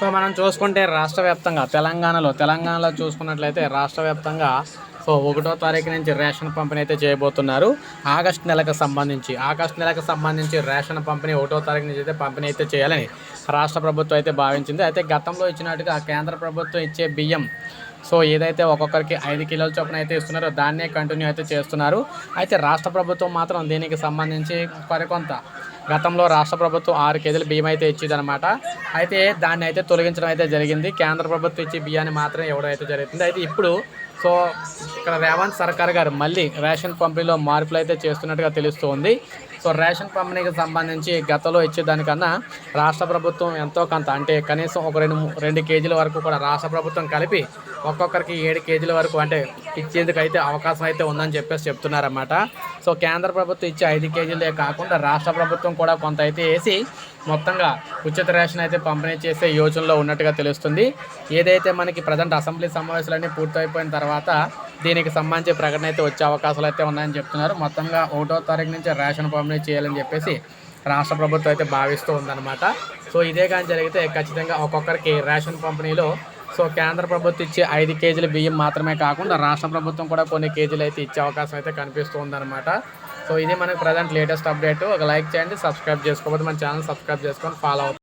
So మనం చూసుకుంటే రాష్ట్ర వ్యాప్తంగా తెలంగాణలో తెలంగాణలో చూసుకున్నట్లయితే రాష్ట్ర వ్యాప్తంగా సో ఒకటో తారీఖు నుంచి రేషన్ పంపిణీ అయితే చేయబోతున్నారు. ఆగస్ట్ నెలకు సంబంధించి ఆగస్ట్ నెలకు సంబంధించి రేషన్ పంపిణీ ఒకటో తారీఖు నుంచి అయితే పంపిణీ అయితే చేయాలని రాష్ట్ర ప్రభుత్వం అయితే భావించింది. అయితే గతంలో ఇచ్చినట్టుగా కేంద్ర ప్రభుత్వం ఇచ్చే బియ్యం సో ఏదైతే ఒక్కొక్కరికి ఐదు కిలోల చొప్పున అయితే ఇస్తున్నారో దాన్నే కంటిన్యూ అయితే చేస్తున్నారు. అయితే రాష్ట్ర ప్రభుత్వం మాత్రం దీనికి సంబంధించి మరికొంత. గతంలో రాష్ట్ర ప్రభుత్వం ఆరు కేజీల బియ్యం అయితే ఇచ్చిందనమాట అయితే దాన్ని అయితే తొలగించడం అయితే జరిగింది. కేంద్ర ప్రభుత్వం ఇచ్చే బియ్యాన్ని మాత్రం ఇవ్వడం అయితే జరుగుతుంది. అయితే ఇప్పుడు సో ఇక్కడ రేవంత్ సర్కార్ గారు మళ్ళీ రేషన్ పంపిణీలో మార్పులు అయితే చేస్తున్నట్టుగా తెలుస్తుంది. సో రేషన్ పంపిణీకి సంబంధించి గతంలో ఇచ్చేదానికన్నా రాష్ట్ర ప్రభుత్వం ఎంతో కొంత అంటే కనీసం ఒక రెండు రెండు కేజీల వరకు కూడా రాష్ట్ర ప్రభుత్వం కలిపి ఒక్కొక్కరికి ఏడు కేజీల వరకు అంటే ఇచ్చేందుకు అయితే అవకాశం అయితే ఉందని చెప్పేసి చెప్తున్నారన్నమాట. సో కేంద్ర ప్రభుత్వం ఇచ్చే ఐదు కేజీలే కాకుండా రాష్ట్ర ప్రభుత్వం కూడా కొంత అయితే వేసి మొత్తంగా ఉచిత రేషన్ అయితే పంపిణీ చేసే యోచనలో ఉన్నట్టుగా తెలుస్తుంది. ఏదైతే మనకి ప్రజెంట్ అసెంబ్లీ సమావేశాలన్నీ పూర్తయిపోయిన తర్వాత దీనికి సంబంధించి ప్రకటన అయితే వచ్చే అవకాశాలు అయితే ఉన్నాయని చెప్తున్నారు. మొత్తంగా ఒకటో తారీఖు నుంచి రేషన్ పంపిణీ చేయాలని చెప్పేసి రాష్ట్ర ప్రభుత్వం అయితే భావిస్తూ ఉందన్నమాట. సో ఇదే కానీ జరిగితే ఖచ్చితంగా ఒక్కొక్కరికి రేషన్ పంపిణీలో సో కేంద్ర ప్రభుత్వం ఇచ్చే ఐదు కేజీల బియ్యం మాత్రమే కాకుండా రాష్ట్ర ప్రభుత్వం కూడా కొన్ని కేజీలు అయితే ఇచ్చే అవకాశం అయితే కనిపిస్తూ ఉందన్నమాట సో ఇది మనకి ప్రజెంట్ లేటెస్ట్ అప్డేట్. ఒక లైక్ చేయండి సబ్స్క్రైబ్ చేసుకోకపోతే మన ఛానల్ సబ్స్క్రైబ్ చేసుకొని ఫాలో అవుతుంది